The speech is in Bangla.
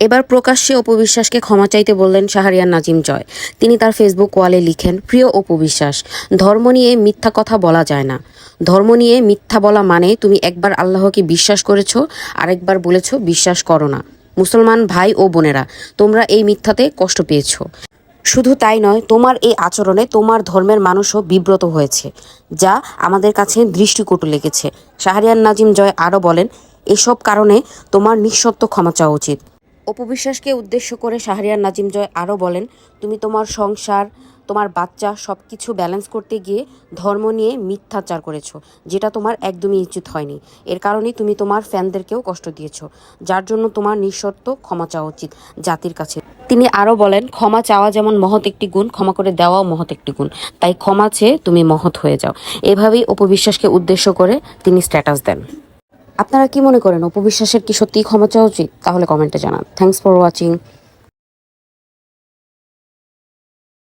এবার প্রকাশ্যে অপু বিশ্বাসকে ক্ষমা চাইতে বললেন শাহরিয়ার নাজিম জয়। তিনি তার ফেসবুক ওয়ালে লিখেন, প্রিয় অপু বিশ্বাস ধর্ম নিয়ে মিথ্যা কথা বলা যায় না। ধর্ম নিয়ে মিথ্যা বলা মানে তুমি একবার আল্লাহকে বিশ্বাস করেছ, আরেকবার বলেছ বিশ্বাস করো না। মুসলমান ভাই ও বোনেরা, তোমরা এই মিথ্যাতে কষ্ট পেয়েছ। শুধু তাই নয়, তোমার এই আচরণে তোমার ধর্মের মানুষও বিব্রত হয়েছে, যা আমাদের কাছে দৃষ্টিকটু লেগেছে। শাহরিয়ার নাজিম জয় আরও বলেন, এসব কারণে তোমার নিঃশর্ত ক্ষমা চাওয়া উচিত। অপবিশ্বাসকে উদ্দেশ্য করে শাহরিয়ার নাজিম জয় আরও বলেন, তুমি তোমার সংসার, তোমার বাচ্চা সব কিছু ব্যালেন্স করতে গিয়ে ধর্ম নিয়ে মিথ্যাচার করেছ, যেটা তোমার একদমই উচিত হয়নি। এর কারণেই তুমি তোমার ফ্যানদেরকেও কষ্ট দিয়েছ, যার জন্য তোমার নিঃশর্ত ক্ষমা চাওয়া উচিত জাতির কাছে। তিনি আরও বলেন, ক্ষমা চাওয়া যেমন মহৎ একটি গুণ, ক্ষমা করে দেওয়াও মহৎ একটি গুণ। তাই ক্ষমা চেয়ে তুমি মহৎ হয়ে যাও। এভাবেই অপবিশ্বাসকে উদ্দেশ্য করে তিনি স্ট্যাটাস দেন। আপনারা কি মনে করেন, অপবিশ্বাসের কি সত্যিই ক্ষমা চাওয়া উচিত? তাহলে কমেন্টে জানান। Thanks for watching